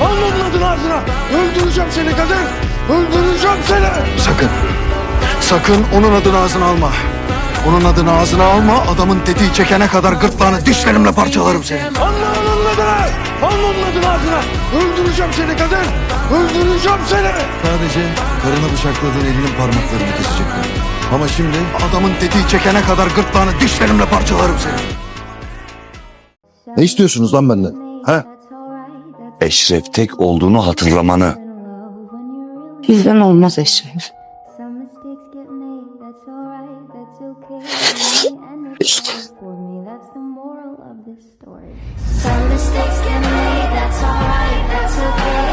Anlamladın ağzına. Öldüreceğim seni kadın. Öldüreceğim seni. Sakın. Sakın onun adını ağzına alma. Onun adını ağzına alma. Adamın tetiği çekene kadar gırtlağını dişlerimle parçalarım seni. Anla anlamladın. Anlamladın ağzına. Öldüreceğim seni kadın. Öldüreceğim seni. Sadece karına bıçakladığın elinin parmaklarını kesecekler. Ama şimdi adamın tetiği çekene kadar gırtlağını dişlerimle parçalarım seni. Ne istiyorsunuz lan benden? Ha? Eşref Tek olduğunu hatırlamanı. Bizden olmaz Eşref. Some mistakes get made, that's alright, that's okay.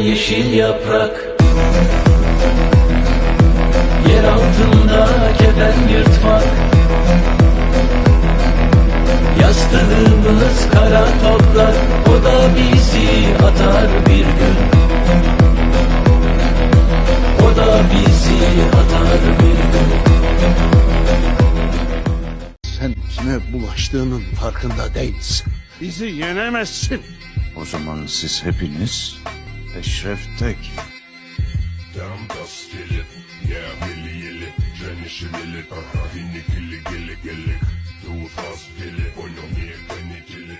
Yeşil yaprak. Yer altında kefen yırtmak. Yastığımız kara toprak. O da bizi atar bir gün. O da bizi atar bir gün. Sen kime bulaştığının farkında değilsin. Bizi yenemezsin. O zaman siz hepiniz Eşref Tek. Dam das gelir, ya bili yeli, cani şiveli, aha hini gili gili gili, doğu faz gili, oynamaya beni gili,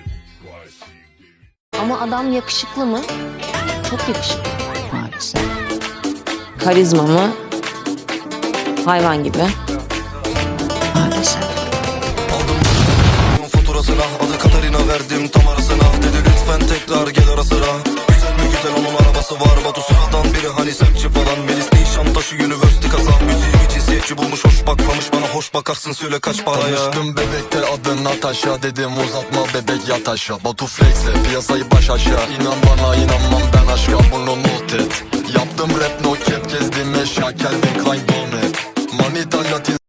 Ama adam yakışıklı mı? Çok yakışıklı maalesef. Karizmamı hayvan gibi maalesef. Aldım adı Katarina verdim tam arasına dedi lütfen tekrar gel ara sıra var Batu sıradan biri. Hani semtçi falan. Melis Nişantaşı Üniversite kasa Müziği cinsiyetçi bulmuş hoş bakmamış. Bana hoş bakarsın söyle kaç paraya. Tanıştım bebekte adı Natasha. Dedim uzatma bebek yat aşağı. Batu flexle piyasayı baş aşağı. İnan bana inanmam ben aşka. Bunu not et. Yaptım rap no cap gezdim eşya. Calvin Klein donut. Manita Latin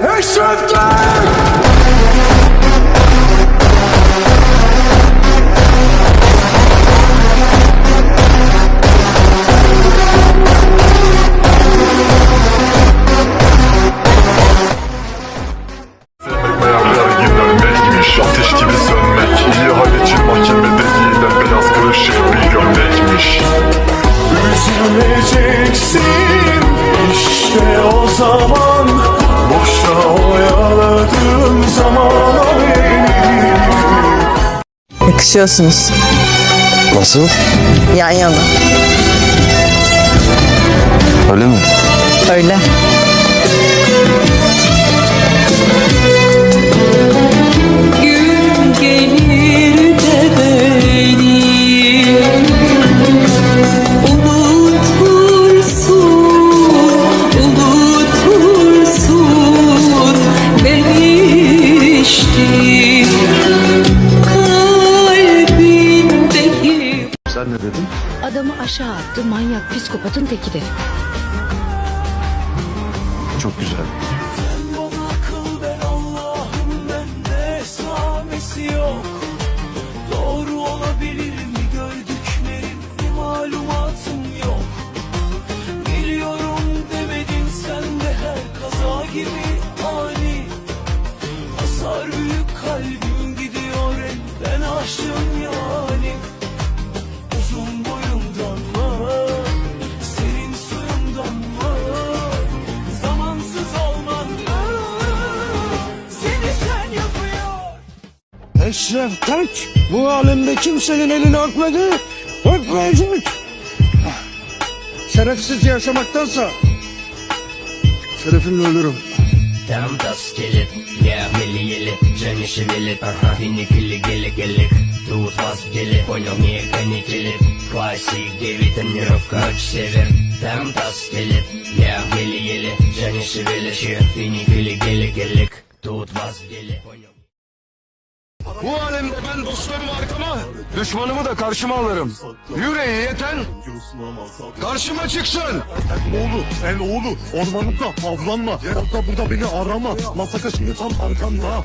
hepiniz Eşref'ten! Oyaladığın zaman o beni Yakışıyorsunuz. Nasıl? Yan yana. Öyle mi? Öyle. Dedin? Adamı aşağı attı manyak psikopatın teki. Çok güzel. Eşref Tek bu alemde kimsenin elini öpmedi, öpmeyecek. Şerefsiz yaşamaktansa şerefimle ölürüm. Там таскелет, я еле-еле, Женя шевелит, ага, и не гели-гели-гелик Тут вас в деле, понял, не канители Классик, 9, тренировка, ночь, север Там таскелет, я еле-еле, Женя шевелит, и не гели-гели-гелик Тут вас в деле, понял Bu alemde ben dostlarımı arkama, düşmanımı da karşıma alırım. Yüreği yeten karşıma çıksın. Oğlu, el oğlu, ormanlıkta avlanma. Orada burada beni arama. Masaka şimdi tam arkanda.